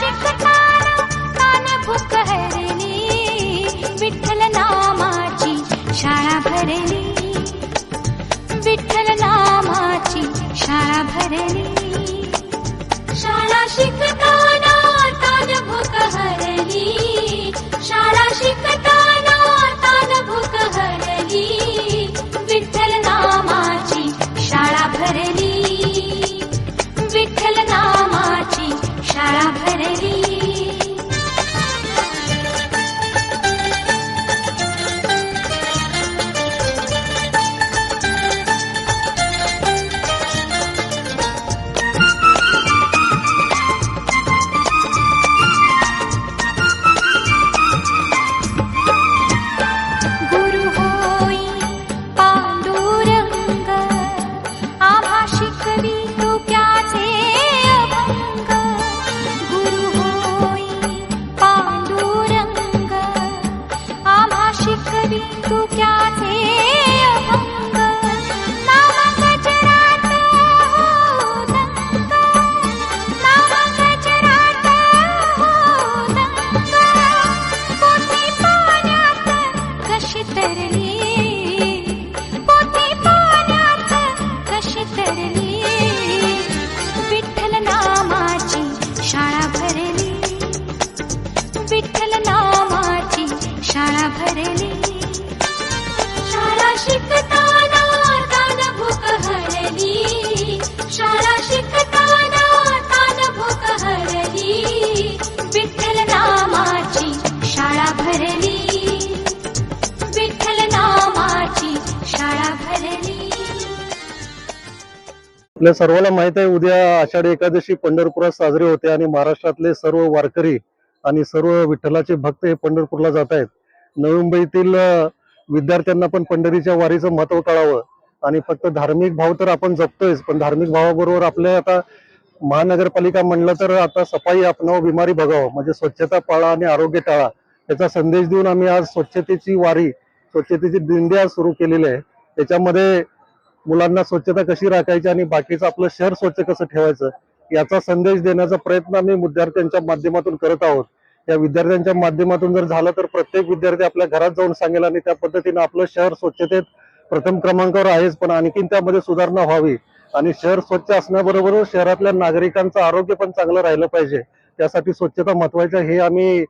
chico. धरनी आपल्या सर्वांना माहीत आहे उद्या आषाढी एकादशी पंढरपुरात साजरी होते आणि महाराष्ट्रातले सर्व वारकरी आणि सर्व विठ्ठलाचे भक्त हे पंढरपूरला जात आहेत. नवी मुंबईतील विद्यार्थ्यांना पण पंढरीच्या वारीचं महत्त्व कळावं आणि फक्त धार्मिक भाव तर आपण जपतोयच पण धार्मिक भावाबरोबर आपल्या आता महानगरपालिका म्हणलं तर आता सफाई आपणावं बिमारी बघावं म्हणजे स्वच्छता पाळा आणि आरोग्य टाळा याचा संदेश देऊन आम्ही आज स्वच्छतेची वारी स्वच्छतेची दिंडी आज सुरू केलेली आहे. त्याच्यामध्ये मुलांना स्वच्छता कशी राखायची आणि बाकीचं आपलं शहर स्वच्छ कसं ठेवायचं याचा संदेश देण्याचा प्रयत्न आम्ही विद्यार्थ्यांच्या माध्यमातून करत आहोत. या विद्यार्थ्यांच्या माध्यमातून जर झालं तर प्रत्येक विद्यार्थी आपल्या घरात जाऊन सांगेल आणि त्या पद्धतीनं आपलं शहर स्वच्छतेत प्रथम क्रमांकावर आहेच पण आणखीन त्यामध्ये सुधारणा व्हावी. आणि शहर स्वच्छ असण्याबरोबर शहरातल्या नागरिकांचं आरोग्य पण चांगलं राहिलं पाहिजे. त्यासाठी स्वच्छता महत्वाची हे आम्ही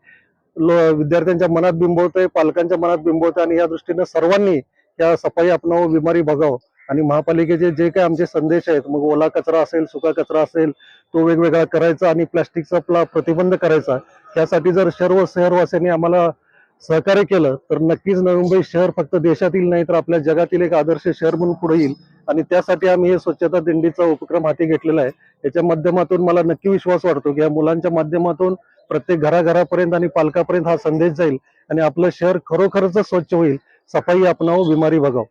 विद्यार्थ्यांच्या मनात बिंबवतोय पालकांच्या मनात बिंबवतोय आणि या दृष्टीनं सर्वांनी या सफाई आपणावं बिमारी बघावं. आणि महापालिकेचे जे काही आमचे संदेश आहेत मग ओला कचरा असेल सुका कचरा असेल तो वेगवेगळा करायचा आणि प्लास्टिकचा प्ला प्रतिबंध करायचा. त्यासाठी जर सर्व शहरवासियांनी आम्हाला सहकार्य केलं तर नक्कीच नवी मुंबई शहर फक्त देशातील नाही तर आपल्या जगातील एक आदर्श शहर म्हणून पुढे येईल. आणि त्यासाठी आम्ही हे स्वच्छता दिंडीचा उपक्रम हाती घेतलेला आहे. याच्या माध्यमातून मला नक्की विश्वास वाटतो की या मुलांच्या माध्यमातून प्रत्येक घराघरापर्यंत आणि पालकापर्यंत हा संदेश जाईल आणि आपलं शहर खरोखरच स्वच्छ होईल. सफाई आपणावं बिमारी बघावं